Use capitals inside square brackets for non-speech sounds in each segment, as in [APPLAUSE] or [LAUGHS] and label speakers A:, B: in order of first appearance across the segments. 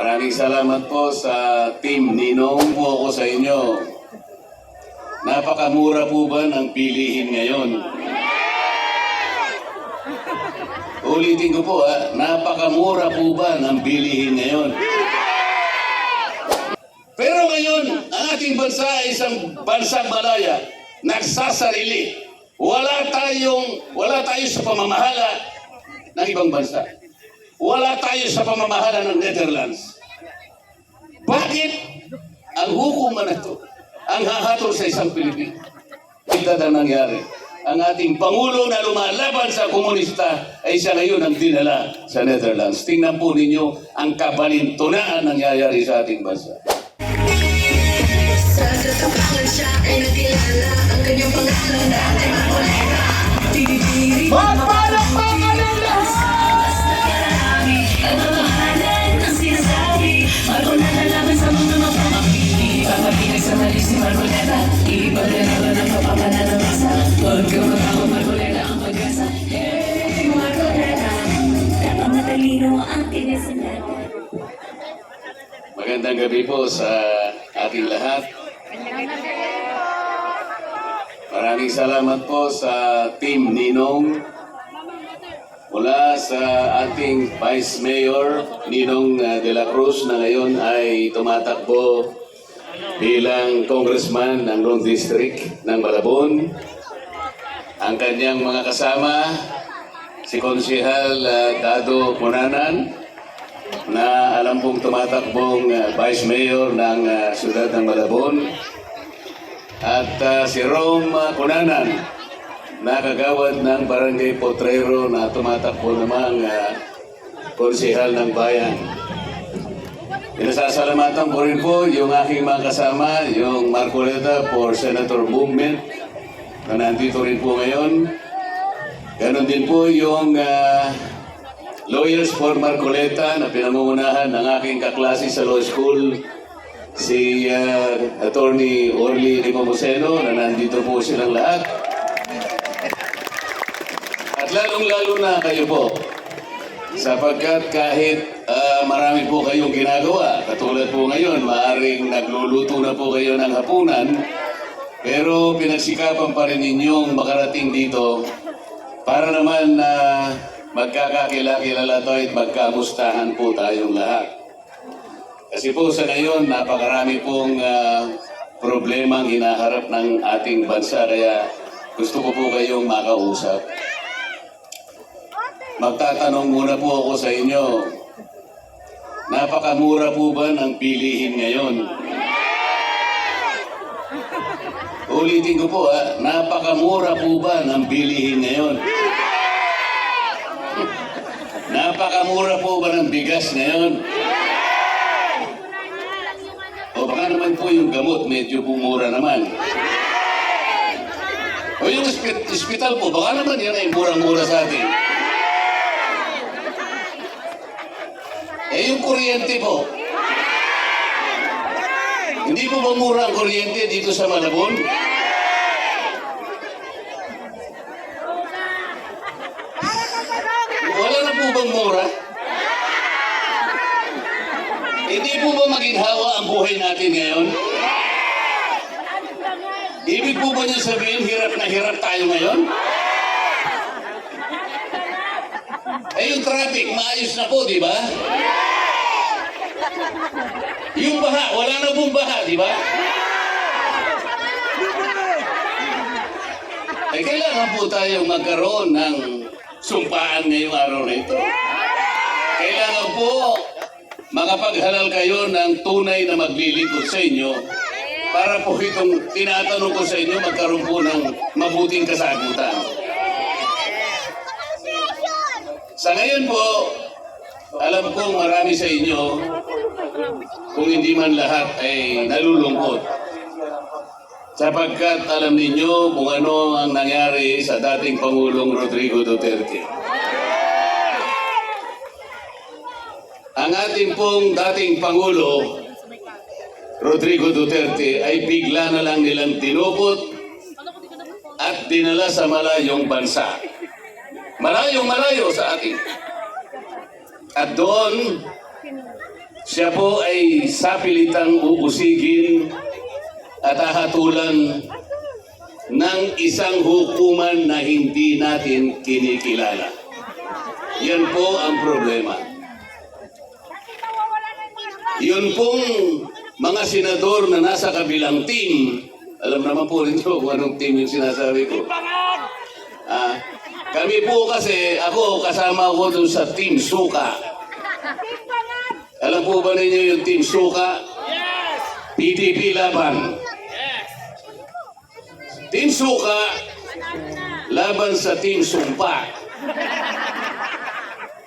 A: Maraming salamat po sa team Ninong po ako sa inyo. Napakamura po ba ng pilihin ngayon? Ulitin ko po ha, napakamura po ba ng bilihin ngayon? Pero ngayon, ang ating bansa ay isang bansang malaya, nagsasarili. Wala tayong, wala tayo sa pamamahala ng ibang bansa. Wala tayo sa pamamahala ng Netherlands. Bakit ang hukuman na ito ang hahatol sa isang Pilipino? Ito na nangyari. Ang ating Pangulo na lumalaban sa komunista ay siya ngayon ang dinala sa Netherlands. Tingnan po ninyo ang kabalintunaan nangyayari sa ating bansa.
B: Sa siya ay nakilala Ang kanyang pangalan makulera
A: Magandang gabi po sa ating lahat. Maraming salamat po sa Team Ninong mula sa ating Vice Mayor Ninong uh, de la Cruz na ngayon ay tumatakbo bilang congressman ng Long District ng Malabon. Ang kanyang mga kasama, si Konsihal uh, Dado Punanan, na alam pong tumatakbong uh, Vice Mayor ng uh, Siyudad ng Malabon at uh, si Rome uh, na kagawad ng Barangay Potrero na tumatakbo namang uh, konsihal ng bayan. Pinasasalamatan ko rin po yung aking mga kasama, yung Marcoleta for Senator Movement na nandito rin po ngayon. Ganon din po yung uh, Lawyers for Marcoleta na pinamumunahan ng aking kaklase sa law school, si uh, Attorney Orly Nepomuceno na nandito po silang lahat. At lalong-lalo na kayo po, sapagkat kahit ah, marami po kayong ginagawa, katulad po ngayon, maaring nagluluto na po kayo ng hapunan, pero pinagsikapan pa rin ninyong makarating dito para naman na magkakakilala tayo at magkamustahan po tayong lahat. Kasi po sa ngayon, napakarami pong ah, problemang hinaharap ng ating bansa, kaya gusto ko po kayong makausap. Magtatanong muna po ako sa inyo, napakamura po ba ng pilihin ngayon? Ulitin ko po ha, napakamura po ba ng bilihin ngayon? Napakamura po ba ng bigas ngayon? O baka naman po yung gamot, medyo pumura naman. O yung ospi- ospital po, baka naman yan ay murang-mura sa atin. Eh yung kuryente po, hindi po ba mura ang kuryente dito sa Malabon? Wala na po bang mura? Hindi po ba maginhawa ang buhay natin ngayon? Ibig po ba niya sabihin, hirap na hirap tayo ngayon? Eh yung traffic, maayos na po, di ba? Yung baha, wala na pong baha, di ba? Eh kailangan po tayong magkaroon ng sumpaan ngayong araw na ito. Kailangan po makapaghalal kayo ng tunay na maglilingkod sa inyo para po itong tinatanong ko sa inyo magkaroon po ng mabuting kasagutan. Sa ngayon po, alam kong marami sa inyo, kung hindi man lahat ay nalulungkot. Sapagkat alam ninyo kung ano ang nangyari sa dating Pangulong Rodrigo Duterte. Ang ating pong dating Pangulo, Rodrigo Duterte, ay bigla na lang nilang tinupot at dinala sa malayong bansa. Malayong malayo sa ating. At doon, siya po ay sapilitang uusigin at hahatulan ng isang hukuman na hindi natin kinikilala. Yan po ang problema. Yun pong mga senador na nasa kabilang team, alam naman po rin kung anong team yung sinasabi ko. Ah, kami po kasi, ako kasama ko dun sa Team Suka. Alam po ba ninyo yung Team Suka? Yes! PDP laban. Team Suka laban sa Team Sumpa.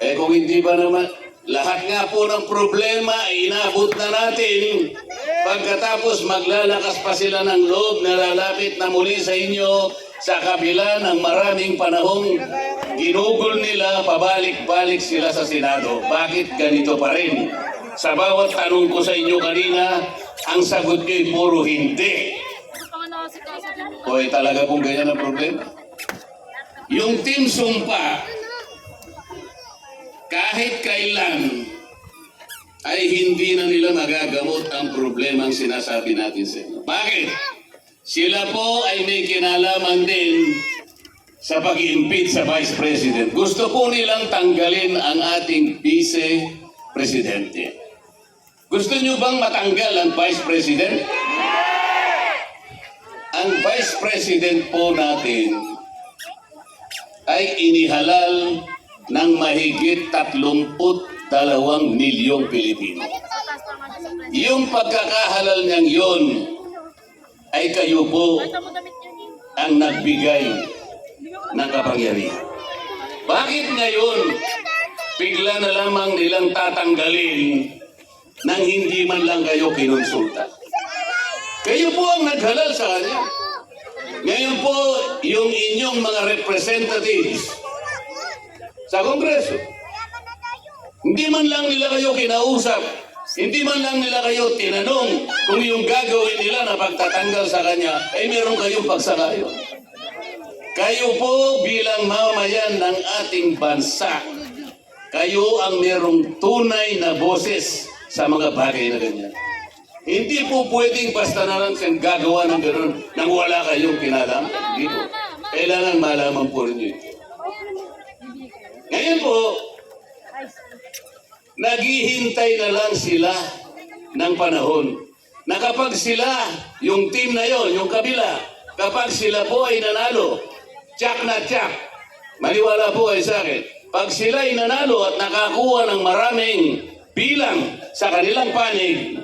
A: Eh kung hindi ba naman, lahat nga po ng problema ay inabot na natin. Pagkatapos maglalakas pa sila ng loob na lalapit na muli sa inyo sa kabila ng maraming panahong ginugol nila, pabalik-balik sila sa Senado. Bakit ganito pa rin? Sa bawat tanong ko sa inyo kanina, ang sagot ay puro hindi. O talaga pong ganyan ang problema. Yung Team Sumpa, kahit kailan ay hindi na nila magagamot ang problema ang sinasabi natin sa inyo. Bakit? Sila po ay may kinalaman din sa pag impeach sa Vice President. Gusto po nilang tanggalin ang ating Vice Presidente. Gusto nyo bang matanggal ang Vice President? Ang Vice President po natin ay inihalal ng mahigit 32 milyong Pilipino. Yung pagkakahalal niyang yon ay kayo po ang nagbigay ng kapangyarihan. Bakit ngayon bigla na lamang nilang tatanggalin nang hindi man lang kayo kinonsulta? Kayo po ang naghalal sa kanya. Ngayon po, yung inyong mga representatives sa Kongreso, hindi man lang nila kayo kinausap, hindi man lang nila kayo tinanong kung yung gagawin nila na pagtatanggal sa kanya, ay meron kayong pagsakayo. Kayo po bilang mamayan ng ating bansa, kayo ang merong tunay na boses sa mga bagay na ganyan. Hindi po pwedeng basta na lang kang gagawa ng gano'n nang wala kayong kinalam. Hindi po. Kailangan malaman po rin yun. Ngayon po, naghihintay na lang sila ng panahon na kapag sila, yung team na yon, yung kabila, kapag sila po ay nanalo, tsak na tsak, maniwala po kayo sa akin, pag sila ay nanalo at nakakuha ng maraming bilang sa kanilang panig,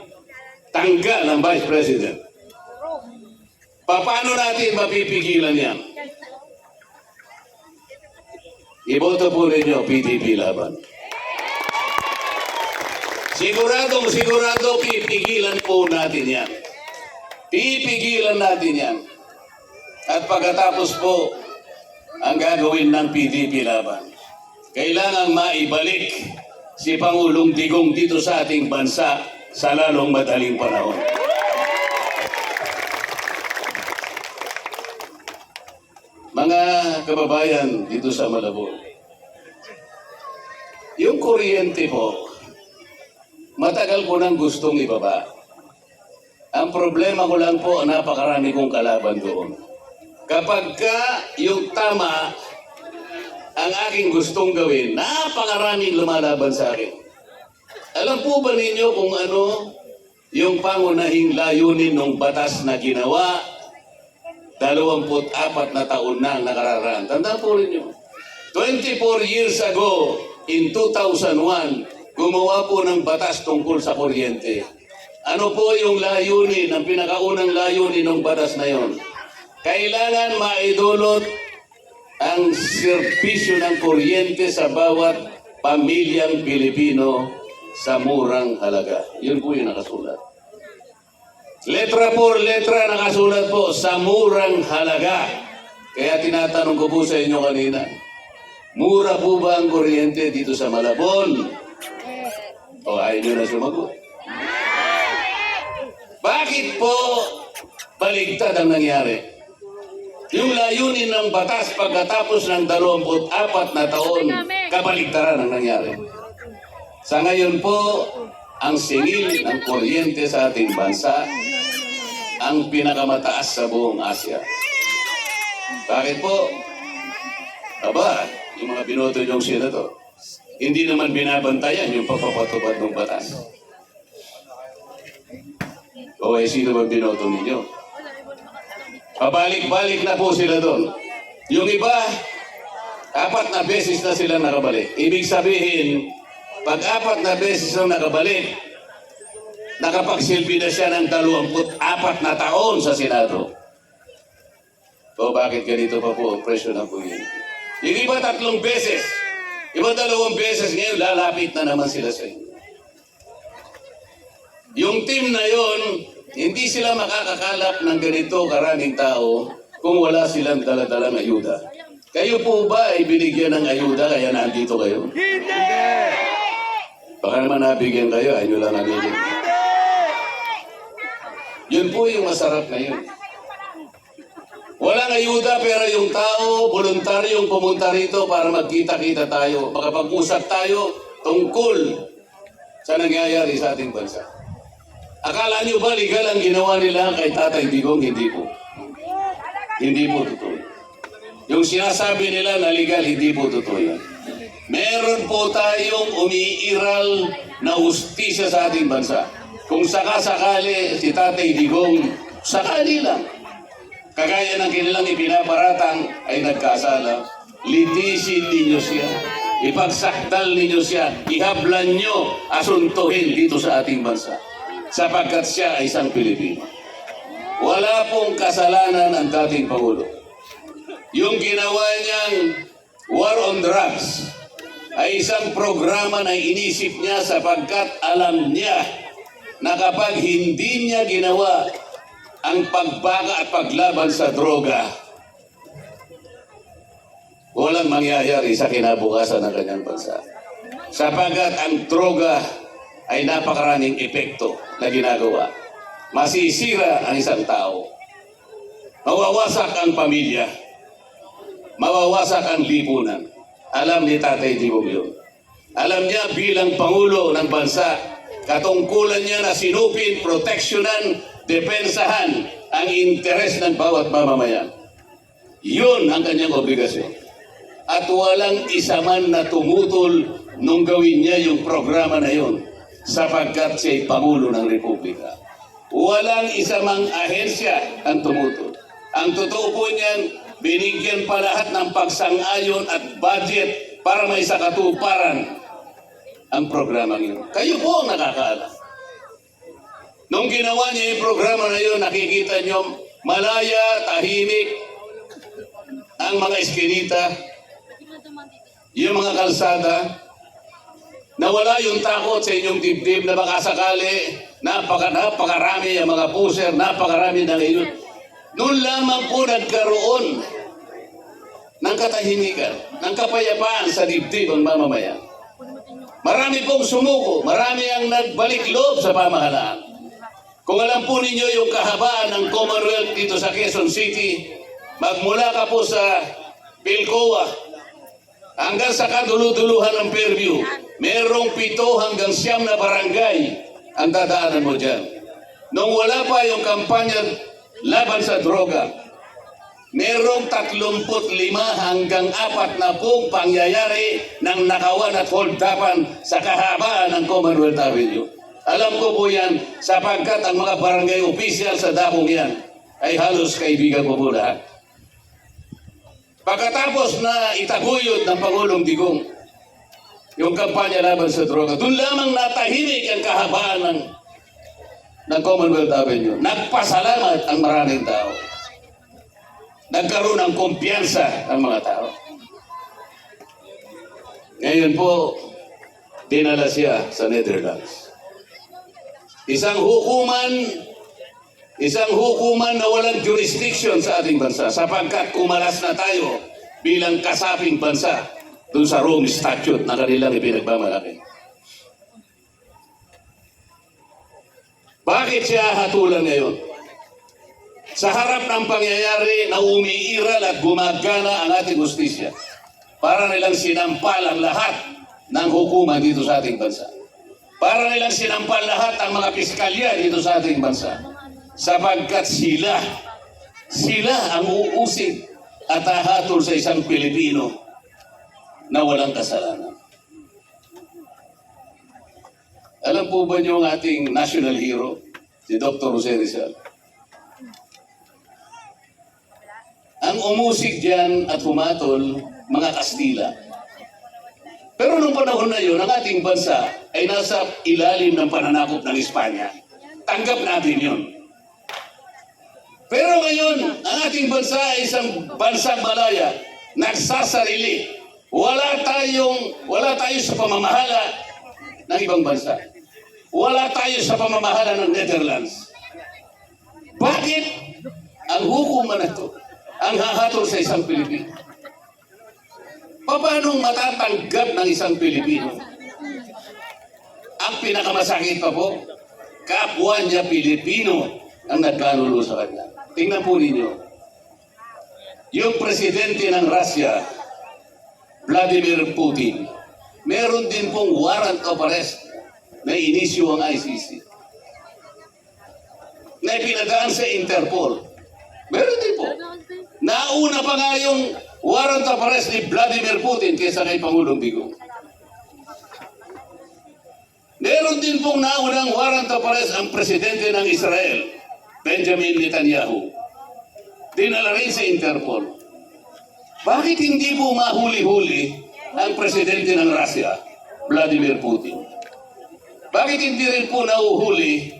A: tanggal ang Vice President. Paano natin mapipigilan yan? Iboto po ninyo PDP laban. Siguradong sigurado pipigilan po natin yan. Pipigilan natin yan. At pagkatapos po, ang gagawin ng PDP laban, kailangan maibalik si Pangulong Digong dito sa ating bansa sa lalong madaling panahon. Mga kababayan dito sa Malabon, yung kuryente po, matagal ko nang gustong ibaba. Ang problema ko lang po, napakarami kong kalaban doon. Kapag ka yung tama ang aking gustong gawin, napakaraming lumalaban sa akin. Alam po ba ninyo kung ano yung pangunahing layunin ng batas na ginawa 24 na taon na ang nakararaan. Tanda po rin nyo. 24 years ago, in 2001, gumawa po ng batas tungkol sa kuryente. Ano po yung layunin, ang pinakaunang layunin ng batas na yon? Kailangan maidulot ang serbisyo ng kuryente sa bawat pamilyang Pilipino sa murang halaga. Yun po yung nakasulat. Letra por letra nakasulat po sa murang halaga. Kaya tinatanong ko po sa inyo kanina, mura po ba ang kuryente dito sa Malabon? O ayaw nyo na sumagot. Bakit po baligtad ang nangyari? Yung layunin ng batas pagkatapos ng 24 na taon, kabaligtaran ang nangyari. Sa ngayon po, ang singil ng kuryente sa ating bansa ang pinakamataas sa buong Asya. Bakit po? Aba, yung mga binoto niyong senador, hindi naman binabantayan yung pagpapatupad ng batas. O eh, sino ba binoto ninyo? Pabalik-balik na po sila doon. Yung iba, apat na beses na sila nakabalik. Ibig sabihin, pag apat na beses na nakabalik, nakapagsilbi na siya ng 24 na taon sa Senado. O bakit ganito pa po ang presyo ng kuryente? Yung iba tatlong beses, iba dalawang beses ngayon, lalapit na naman sila sa inyo. Yung team na yon, hindi sila makakakalap ng ganito karaming tao kung wala silang daladalang ayuda. Kayo po ba ay binigyan ng ayuda kaya nandito kayo?
C: Hindi!
A: Baka naman nabigyan kayo, ay nyo lang nabigyan. Yun po yung masarap na yun. Walang ayuda pero yung tao, voluntaryong pumunta rito para magkita-kita tayo. Makapag-usap tayo tungkol sa nangyayari sa ating bansa. Akala niyo ba legal ang ginawa nila kay Tatay Digong? Hindi po. Hindi po totoo. Yung sinasabi nila na legal, hindi po totoo yan. Meron po tayong umiiral na ustisya sa ating bansa. Kung sakasakali si Tatay Digong, sakali lang. Kagaya ng kanilang ipinaparatang ay nagkasala, litisin ninyo siya. Ipagsakdal ninyo siya. Ihablan nyo asuntuhin dito sa ating bansa. Sapagkat siya ay isang Pilipino. Wala pong kasalanan ang dating Pangulo. Yung ginawa niyang war on drugs ay isang programa na inisip niya sapagkat alam niya na kapag hindi niya ginawa ang pagbaga at paglaban sa droga, walang mangyayari sa kinabukasan ng kanyang bansa. Sapagkat ang droga ay napakaraming epekto na ginagawa. Masisira ang isang tao. Mawawasak ang pamilya. Mawawasak ang lipunan. Alam ni Tatay Digong yun. Alam niya bilang Pangulo ng Bansa, katungkulan niya na sinupin, proteksyonan, depensahan ang interes ng bawat mamamayan. Yun ang kanyang obligasyon. At walang isa man na tumutol nung gawin niya yung programa na yun sapagkat siya'y Pangulo ng Republika. Walang isa mang ahensya ang tumutol. Ang totoo po niyan, binigyan pa lahat ng pagsang-ayon at budget para may sakatuparan ang programa yun. Kayo po ang nakakaalam. Nung ginawa niya yung programa na yun, nakikita niyo malaya, tahimik, ang mga eskinita, yung mga kalsada, nawala yung takot sa inyong dibdib na baka sakali, napaka, napakarami ang mga puser, napakarami ng iyon. Noon lamang po nagkaroon ng katahimikan, ng kapayapaan sa dibdib ang mamamayan. Marami pong sumuko, marami ang nagbalik loob sa pamahalaan. Kung alam po ninyo yung kahabaan ng Commonwealth dito sa Quezon City, magmula ka po sa Pilcoa hanggang sa kaduluduluhan ng Fairview, merong pito hanggang siyam na barangay ang dadaanan mo dyan. Nung wala pa yung kampanya laban sa droga, merong 35 hanggang 4 na pong pangyayari ng nakawan at holdapan sa kahabaan ng Commonwealth Avenue. Alam ko po yan sapagkat ang mga barangay official sa dakong yan ay halos kaibigan ko po lahat. Pagkatapos na itaguyod ng Pangulong Digong yung kampanya laban sa droga, doon lamang natahimik ang kahabaan ng, ng Commonwealth Avenue. Nagpasalamat ang maraming tao. Nagkaroon ng kumpiyansa ang mga tao. Ngayon po, dinala siya sa Netherlands. Isang hukuman, isang hukuman na walang jurisdiction sa ating bansa sapagkat kumalas na tayo bilang kasaping bansa dun sa Rome Statute na kanilang ipinagmamalaki. Bakit siya hatulan ngayon? Sa harap ng pangyayari na umiiral at gumagana ang ating justisya para nilang sinampal ang lahat ng hukuman dito sa ating bansa. Para nilang sinampal lahat ang mga piskalya dito sa ating bansa. Sapagkat sila, sila ang uusig at hahatol sa isang Pilipino na walang kasalanan. Alam po ba niyo ang ating national hero, si Dr. Jose Rizal? Ang umusig diyan at humatol, mga Kastila. Pero nung panahon na yun, ang ating bansa ay nasa ilalim ng pananakop ng Espanya. Tanggap natin yun. Pero ngayon, ang ating bansa ay isang bansang malaya, nagsasarili. Wala tayong, wala tayo sa pamamahala ng ibang bansa. Wala tayo sa pamamahala ng Netherlands. Bakit ang hukuman na ito ang hahatol sa isang Pilipino? Paano matatanggap ng isang Pilipino? Ang pinakamasakit pa po, kapwa niya Pilipino ang nagkanulo sa kanya. Tingnan po ninyo. Yung presidente ng Russia, Vladimir Putin, meron din pong warrant of arrest na inisyu ang ICC. Na ipinadaan sa Interpol. Meron din po. Nauna pa nga yung warrant of arrest ni Vladimir Putin kaysa kay Pangulong Bigo. Meron din pong naunang warrant of arrest ang presidente ng Israel, Benjamin Netanyahu. Dinala rin sa Interpol. Bakit hindi po mahuli-huli ang presidente ng Russia, Vladimir Putin? Bakit hindi rin po nauhuli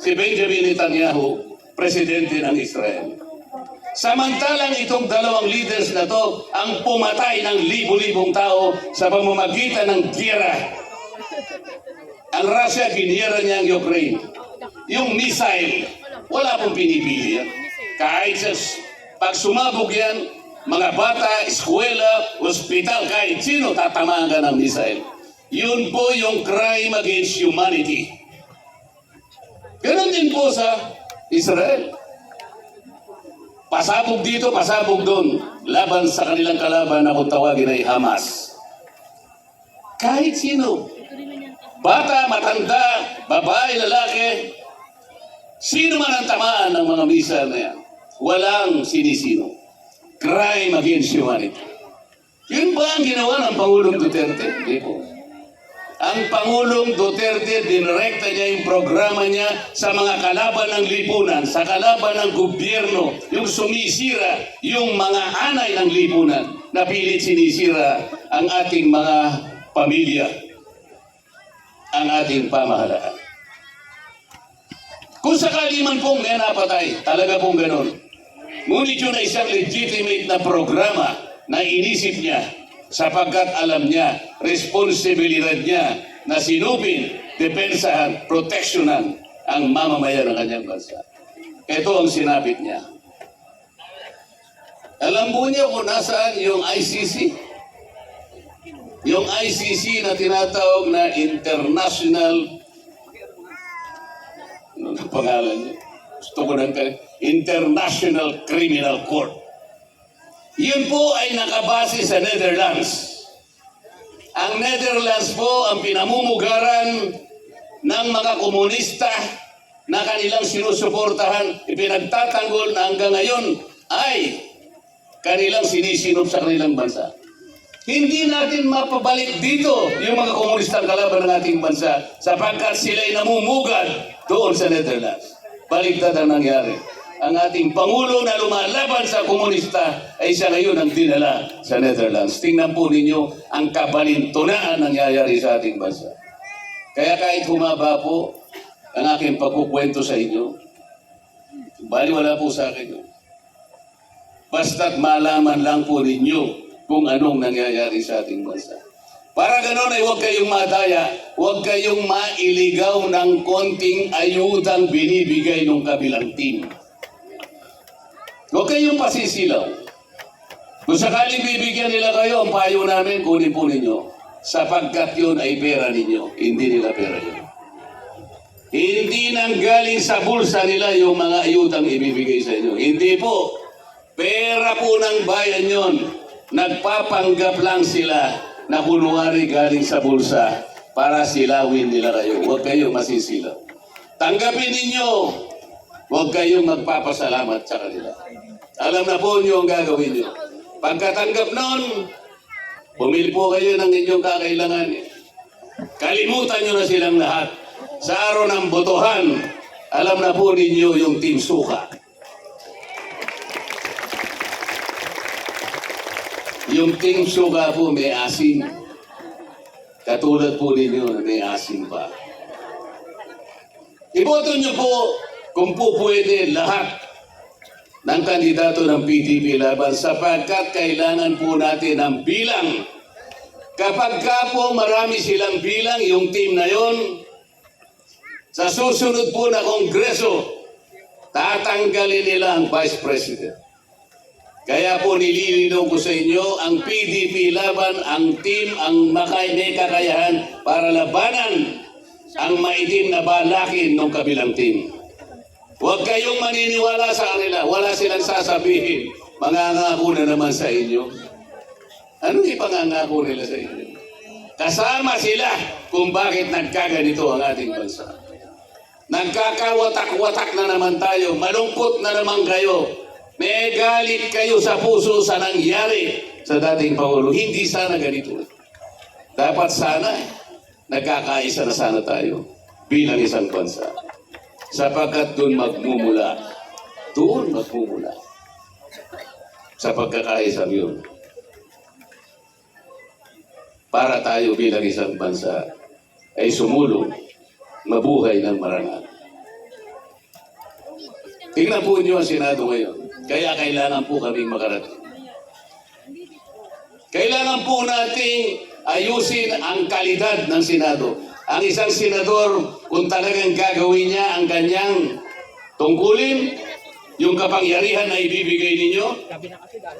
A: si Benjamin Netanyahu, presidente ng Israel? Samantalang itong dalawang leaders na to ang pumatay ng libo-libong tao sa pamamagitan ng giyera. Ang Russia, giniyera niya ang Ukraine. Yung missile, wala pong pinipili yan. Kahit sa, pag sumabog yan, mga bata, eskwela, ospital, kahit sino tatamaan ka ng missile. Yun po yung crime against humanity. Ganon din po sa Israel. Pasabog dito, pasabog doon. Laban sa kanilang kalaban na kung tawagin ay Hamas. Kahit sino. Bata, matanda, babae, lalaki. Sino man ang tamaan ng mga missile na yan. Walang sinisino. Crime against humanity. Yun ba ang ginawa ng Pangulong Duterte? Hindi po. Ang Pangulong Duterte, dinirekta niya yung programa niya sa mga kalaban ng lipunan, sa kalaban ng gobyerno, yung sumisira, yung mga anay ng lipunan, na pilit sinisira ang ating mga pamilya, ang ating pamahalaan. Kung sakali man pong may napatay, talaga pong ganun. Ngunit yun ay isang legitimate na programa na inisip niya sapagkat alam niya, responsibilidad niya na sinupin, depensahan, proteksyonan ang mamamayan ng kanyang bansa. Ito ang sinapit niya. Alam po niya kung nasaan yung ICC? Yung ICC na tinatawag na International ano ang pangalan niya? Gusto ko ng International Criminal Court. Yun po ay nakabase sa Netherlands. Ang Netherlands po ang pinamumugaran ng mga komunista na kanilang sinusuportahan, ipinagtatanggol na hanggang ngayon ay kanilang sinisinop sa kanilang bansa. Hindi natin mapabalik dito yung mga komunistang kalaban ng ating bansa sapagkat sila'y namumugad doon sa Netherlands. Baliktad ang nangyari. Ang ating Pangulo na lumalaban sa komunista ay siya ngayon ang dinala sa Netherlands. Tingnan po ninyo ang kabalintunaan nangyayari sa ating bansa. Kaya kahit humaba po ang aking pagkukwento sa inyo, bali wala po sa akin. Basta't malaman lang po ninyo kung anong nangyayari sa ating bansa. Para ganon ay huwag kayong madaya, huwag kayong mailigaw ng konting ayudang binibigay ng kabilang team. Huwag kayong pasisilaw. Kung sakaling bibigyan nila kayo, ang payo namin, kunin po ninyo. Sapagkat yun ay pera ninyo, hindi nila pera yun. Hindi nang galing sa bulsa nila yung mga ayudang ibibigay sa inyo. Hindi po. Pera po ng bayan yon. Nagpapanggap lang sila na kunwari galing sa bulsa para silawin nila kayo. Huwag kayo masisilaw. Tanggapin ninyo, huwag kayong magpapasalamat sa kanila. Alam na po nyo ang gagawin nyo. Pagkatanggap nun, bumili po kayo ng inyong kakailangan. Kalimutan nyo na silang lahat. Sa araw ng botohan, alam na po ninyo yung Team Suka. Yung Team Suka po may asin. Katulad po ninyo na may asin pa. Iboto nyo po kung po pwede lahat ng kandidato ng PDP laban sapagkat kailangan po natin ng bilang. Kapag ka po marami silang bilang, yung team na yon, sa susunod po na kongreso, tatanggalin nila ang Vice President. Kaya po nililinaw ko sa inyo, ang PDP laban, ang team, ang makay may kakayahan para labanan ang maitim na balakin ng kabilang team. Huwag kayong maniniwala sa kanila. Wala silang sasabihin. Mangangako na naman sa inyo. Anong ipangangako nila sa inyo? Kasama sila kung bakit nagkaganito ang ating bansa. Nagkakawatak-watak na naman tayo. Malungkot na naman kayo. May galit kayo sa puso sa nangyari sa dating Pangulo. Hindi sana ganito. Dapat sana nagkakaisa na sana tayo bilang isang bansa. Sapagkat doon magmumula. Doon magmumula. Sa pagkakaisang yun. Para tayo bilang isang bansa ay sumulong mabuhay ng marangal. Tingnan po niyo ang Senado ngayon. Kaya kailangan po kaming makarating. Kailangan po nating ayusin ang kalidad ng Senado. Ang isang senador, kung talagang gagawin niya ang kanyang tungkulin, yung kapangyarihan na ibibigay ninyo,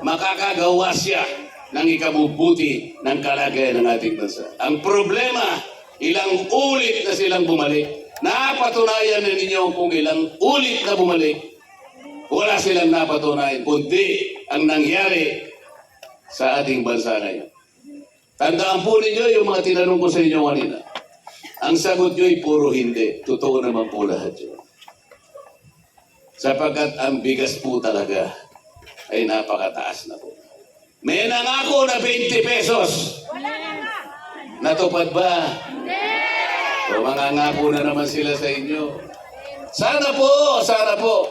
A: makakagawa siya ng ikabubuti ng kalagayan ng ating bansa. Ang problema, ilang ulit na silang bumalik. Napatunayan na ninyo kung ilang ulit na bumalik. Wala silang napatunayan, kundi ang nangyari sa ating bansa ngayon. Tandaan po ninyo yung mga tinanong ko sa inyo kanina. Ang sagot nyo ay puro hindi. Totoo naman po lahat yun. Sapagkat ang bigas po talaga ay napakataas na po. May nangako na 20 pesos. Natupad ba? O mga ngako na naman sila sa inyo. Sana po, sana po.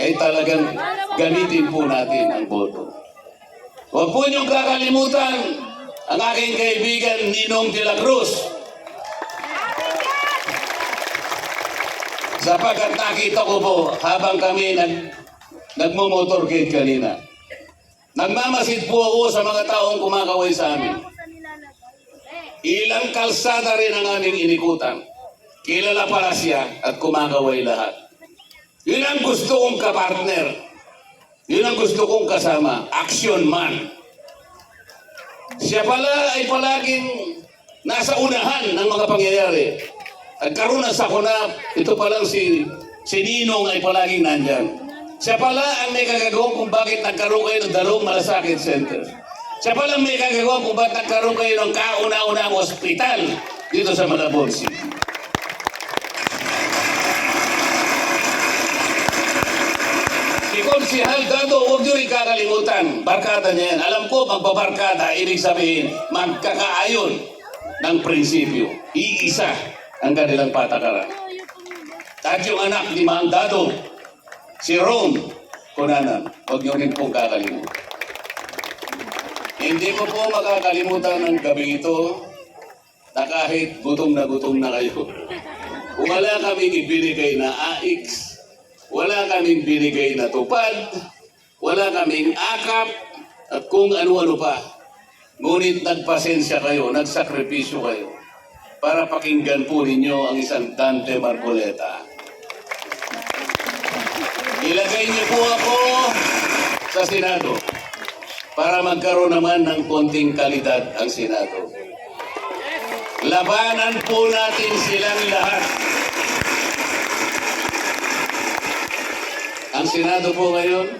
A: Eh talagang gamitin po natin ang boto. Huwag po niyong kakalimutan ang aking kaibigan Ninong de la Cruz. Sapagkat nakita ko po habang kami nag, nagmo-motorcade kanina. Nagmamasid po ako sa mga taong kumakaway sa amin. Ilang kalsada rin ang aming inikutan. Kilala pala siya at kumakaway lahat. Yun ang gusto kong kapartner. Yun ang gusto kong kasama. Action man. Siya pala ay palaging nasa unahan ng mga pangyayari. Nagkaroon ng sakuna, ito palang si, si Ninong ay palaging nandyan. Siya pala ang may kagagawang kung bakit nagkaroon kayo ng dalawang malasakit center. Siya pala ang may kagagawang kung bakit nagkaroon kayo ng kauna-unang ospital dito sa Malabon City. Si Konsihal Dado, huwag niyo rin kakalimutan. Barkada niya yan. Alam ko, magbabarkada, ibig sabihin, magkakaayon ng prinsipyo. Iisa ang kanilang patakaran. At yung anak ni Mang Dado, si Ron Kunanan, huwag niyo rin pong kakalimutan. Hindi ko po makakalimutan ng gabi ito na kahit gutom na gutom na kayo. Wala kaming ibinigay na AX, wala kaming binigay na tupad, wala kaming akap, at kung ano-ano pa. Ngunit nagpasensya kayo, nagsakripisyo kayo para pakinggan po ninyo ang isang Dante Marcoleta. Ilagay niyo po ako sa Senado para magkaroon naman ng konting kalidad ang Senado. Labanan po natin silang lahat. Ang Senado po ngayon,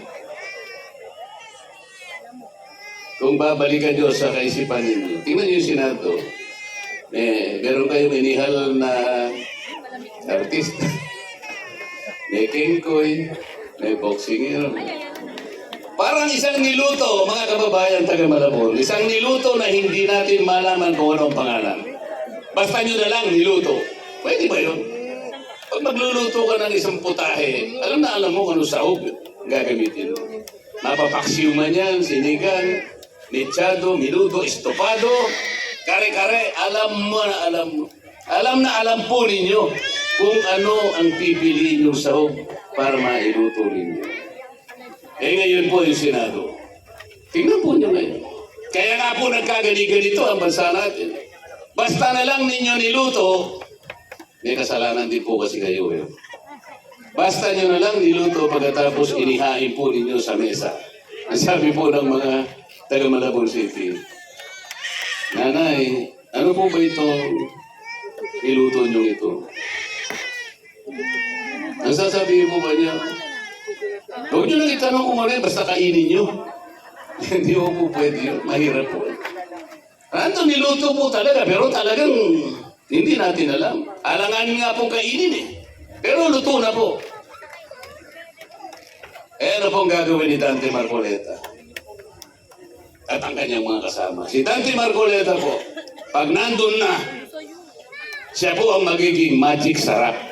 A: kung babalikan nyo sa kaisipan ninyo, tingnan nyo yung Senado. Eh, meron kayong inihal na artista. may kengkoy, may boxing Parang isang niluto, mga kababayan taga Malabon. Isang niluto na hindi natin malaman kung anong pangalan. Basta nyo na lang niluto. Pwede ba yun? Pag magluluto ka ng isang putahe, alam na alam mo kung ano sahog gagamitin mo. Mapapaksiw man yan, sinigang, mechado, minudo, estopado, kare-kare, alam mo na alam mo. Alam na alam po ninyo kung ano ang pipiliin yung sahog para mailuto ninyo. Eh ngayon po yung Senado. Tingnan po nyo ngayon. Kaya nga po nagkagani-ganito ang bansa natin. Basta na lang ninyo niluto, may kasalanan din po kasi kayo eh. Basta nyo na lang niluto pagkatapos inihain po ninyo sa mesa. Ang sabi po ng mga taga Malabon City, Nanay, ano po ba itong niluto nyo ito? Ang sasabihin po ba niya, Huwag nyo lang itanong kung ano basta kainin nyo. [LAUGHS] Hindi mo po pwede yun. Mahirap po. Ano, niluto po talaga, pero talagang hindi natin alam. Alangan nga pong kainin eh. Pero luto na po. Eh, ano pong gagawin ni Dante Marcoleta? At ang kanyang mga kasama. Si Dante Marcoleta po, pag nandun na, siya po ang magiging magic sarap.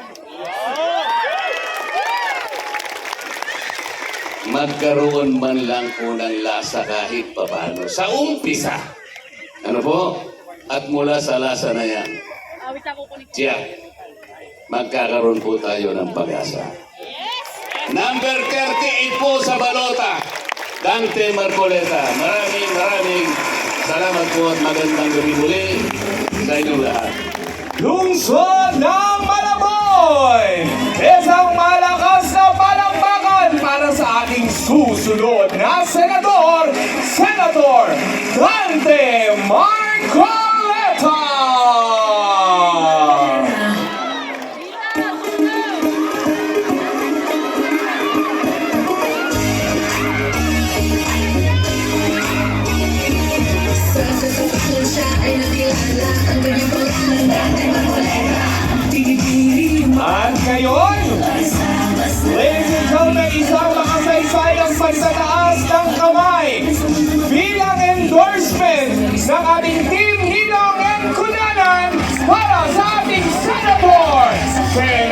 A: magkaroon man lang po ng lasa kahit papano. Sa umpisa. Ano po? At mula sa lasa na yan, siya, magkakaroon po tayo ng pag-asa. Number 38 po sa balota, Dante Marcoleta. Maraming maraming salamat po at magandang gabi muli sa inyong lahat.
C: Lungsod ng Malabon! Isang malakas na palakpakan para sa ating susunod na senador, Senator Dante Marcoleta! At ngayon, ladies and gentlemen, isang makasaysayang pagtataas ng kamay bilang endorsement ng ating team Ninong and Kunanan para sa ating Senator, Senador